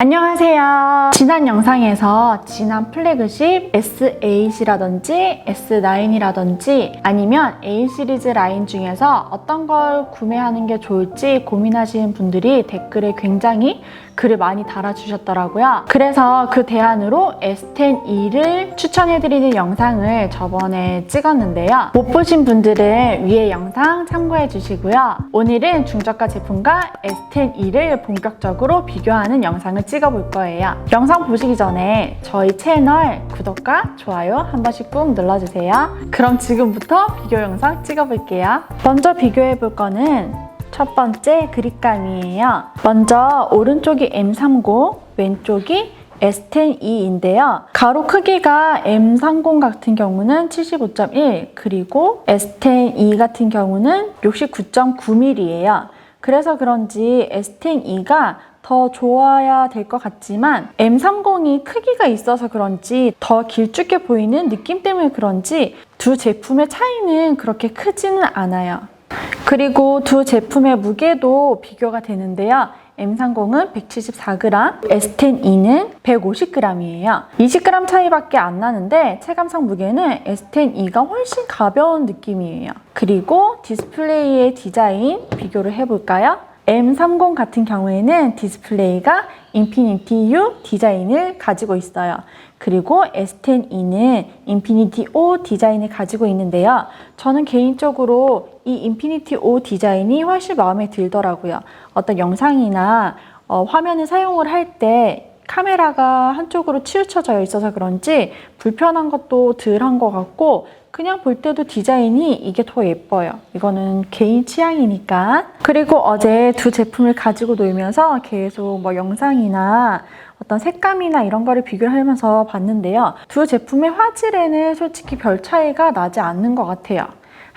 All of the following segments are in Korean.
안녕하세요. 지난 영상에서 지난 플래그십 S8이라든지 S9이라든지 아니면 A 시리즈 라인 중에서 어떤 걸 구매하는 게 좋을지 고민하시는 분들이 댓글에 굉장히 글을 많이 달아주셨더라고요. 그래서 그 대안으로 S10e를 추천해드리는 영상을 저번에 찍었는데요. 못 보신 분들은 위에 영상 참고해 주시고요. 오늘은 중저가 제품과 S10e를 본격적으로 비교하는 영상을 찍어볼 거예요. 영상 보시기 전에 저희 채널 구독과 좋아요 한 번씩 꾹 눌러주세요. 그럼 지금부터 비교 영상 찍어볼게요. 먼저 비교해 볼 거는 첫 번째 그립감이에요. 먼저 오른쪽이 M30, 왼쪽이 S10e인데요. 가로 크기가 M30 같은 경우는 75.1, 그리고 S10e 같은 경우는 69.9mm예요. 그래서 그런지 S10e가 더 좋아야 될 것 같지만 M30이 크기가 있어서 그런지 더 길쭉해 보이는 느낌 때문에 그런지 두 제품의 차이는 그렇게 크지는 않아요. 그리고 두 제품의 무게도 비교가 되는데요. M30은 174g, S10e는 150g이에요. 20g 차이밖에 안 나는데 체감상 무게는 S10e가 훨씬 가벼운 느낌이에요. 그리고 디스플레이의 디자인 비교를 해볼까요? M30 같은 경우에는 디스플레이가 인피니티 U 디자인을 가지고 있어요. 그리고 S10e는 인피니티 O 디자인을 가지고 있는데요. 저는 개인적으로 이 인피니티 O 디자인이 훨씬 마음에 들더라고요. 어떤 영상이나 어, 화면을 사용을 할때 카메라가 한쪽으로 치우쳐져 있어서 그런지 불편한 것도 덜 한 것 같고 그냥 볼 때도 디자인이 이게 더 예뻐요. 이거는 개인 취향이니까. 그리고 어제 두 제품을 가지고 놀면서 계속 뭐 영상이나 어떤 색감이나 이런 거를 비교를 하면서 봤는데요. 두 제품의 화질에는 솔직히 별 차이가 나지 않는 것 같아요.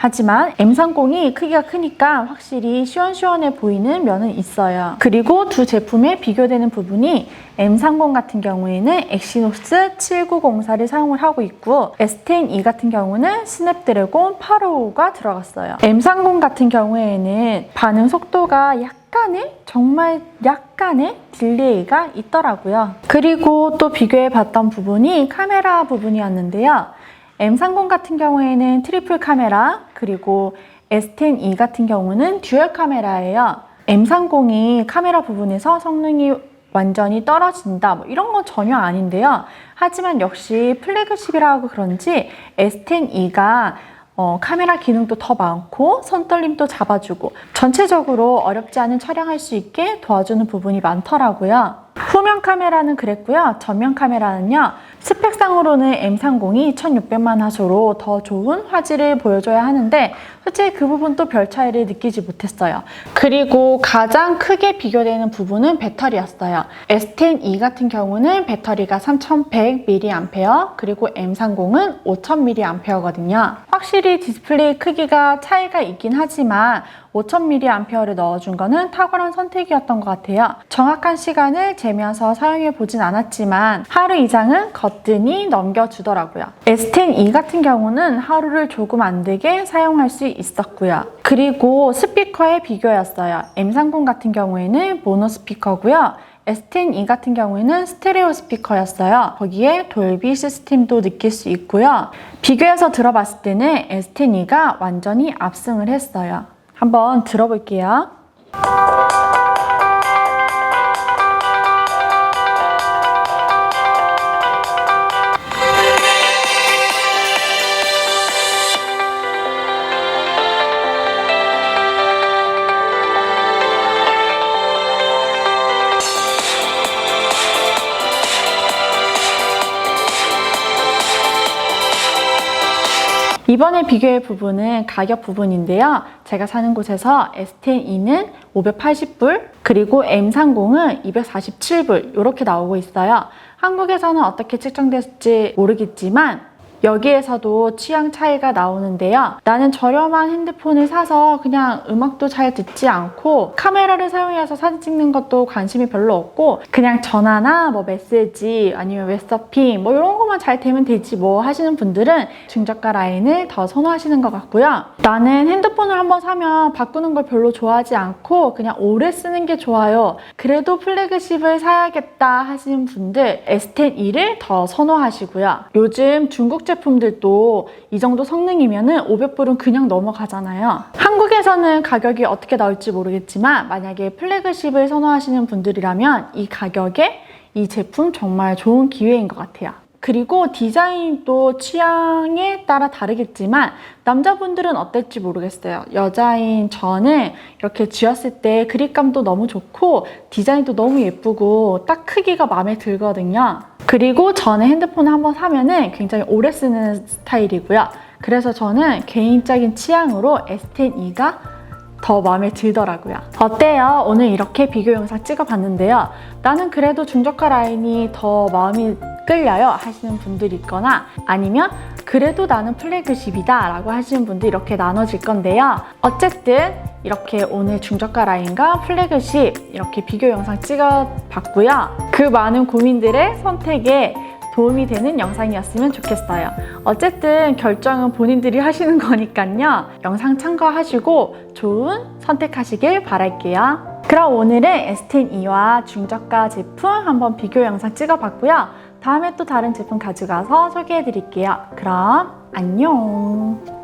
하지만 M30이 크기가 크니까 확실히 시원시원해 보이는 면은 있어요. 그리고 두 제품의 비교되는 부분이 M30 같은 경우에는 엑시노스 7904를 사용을 하고 있고 S10e 같은 경우는 스냅드래곤 855가 들어갔어요. M30 같은 경우에는 반응 속도가 약간의 정말 약간의 딜레이가 있더라고요. 그리고 또 비교해 봤던 부분이 카메라 부분이었는데요. M30 같은 경우에는 트리플 카메라, 그리고 S10e 같은 경우는 듀얼 카메라예요. M30이 카메라 부분에서 성능이 완전히 떨어진다, 뭐 이런 건 전혀 아닌데요. 하지만 역시 플래그십이라고 그런지 S10e가 어, 카메라 기능도 더 많고 손떨림도 잡아주고 전체적으로 어렵지 않은 촬영할 수 있게 도와주는 부분이 많더라고요. 후면 카메라는 그랬고요. 전면 카메라는요. 스펙상으로는 M30이 1600만 화소로 더 좋은 화질을 보여줘야 하는데 솔직히 그 부분도 별 차이를 느끼지 못했어요. 그리고 가장 크게 비교되는 부분은 배터리였어요. S10e 같은 경우는 배터리가 3100mAh 그리고 M30은 5000mAh거든요. 확실히 디스플레이 크기가 차이가 있긴 하지만 5000mAh를 넣어준 거는 탁월한 선택이었던 것 같아요. 정확한 시간을 재면서 사용해 보진 않았지만 하루 이상은 거뜬히 넘겨주더라고요. S10e 같은 경우는 하루를 조금 안 되게 사용할 수 있었고요. 그리고 스피커의 비교였어요. M30 같은 경우에는 모노 스피커고요. S10e 같은 경우에는 스테레오 스피커였어요. 거기에 돌비 시스템도 느낄 수 있고요. 비교해서 들어봤을 때는 S10e가 완전히 압승을 했어요. 한번 들어볼게요. 이번에 비교할 부분은 가격 부분인데요. 제가 사는 곳에서 S10e는 580불, 그리고 M30은 247불 이렇게 나오고 있어요. 한국에서는 어떻게 책정됐을지 모르겠지만 여기에서도 취향 차이가 나오는데요. 나는 저렴한 핸드폰을 사서 그냥 음악도 잘 듣지 않고 카메라를 사용해서 사진 찍는 것도 관심이 별로 없고 그냥 전화나 뭐 메시지 아니면 웹서핑 뭐 이런 것만 잘 되면 되지 뭐 하시는 분들은 중저가 라인을 더 선호하시는 것 같고요. 나는 핸드폰을 한번 사면 바꾸는 걸 별로 좋아하지 않고 그냥 오래 쓰는 게 좋아요. 그래도 플래그십을 사야겠다 하시는 분들 S10 E를 더 선호하시고요. 요즘 중국 제 품들도 이 정도 성능이면은 500불은 그냥 넘어가잖아요. 한국에서는 가격이 어떻게 나올지 모르겠지만 만약에 플래그십을 선호하시는 분들이라면 이 가격에 이 제품 정말 좋은 기회인 것 같아요. 그리고 디자인도 취향에 따라 다르겠지만 남자분들은 어떨지 모르겠어요. 여자인 저는 이렇게 쥐었을 때 그립감도 너무 좋고 디자인도 너무 예쁘고 딱 크기가 마음에 들거든요. 그리고 저는 핸드폰을 한번 사면은 굉장히 오래 쓰는 스타일이고요. 그래서 저는 개인적인 취향으로 S10e가 더 마음에 들더라고요. 어때요? 오늘 이렇게 비교 영상 찍어봤는데요. 나는 그래도 중저가 라인이 더 마음이 끌려요 하시는 분들이 있거나 아니면 그래도 나는 플래그십이다 라고 하시는 분들 이렇게 나눠질 건데요. 어쨌든 이렇게 오늘 중저가 라인과 플래그십 이렇게 비교 영상 찍어봤고요. 그 많은 고민들의 선택에 도움이 되는 영상이었으면 좋겠어요. 어쨌든 결정은 본인들이 하시는 거니까요. 영상 참고하시고 좋은 선택하시길 바랄게요. 그럼 오늘은 S10e와 중저가 제품 한번 비교 영상 찍어봤고요. 다음에 또 다른 제품 가져가서 소개해 드릴게요. 그럼 안녕!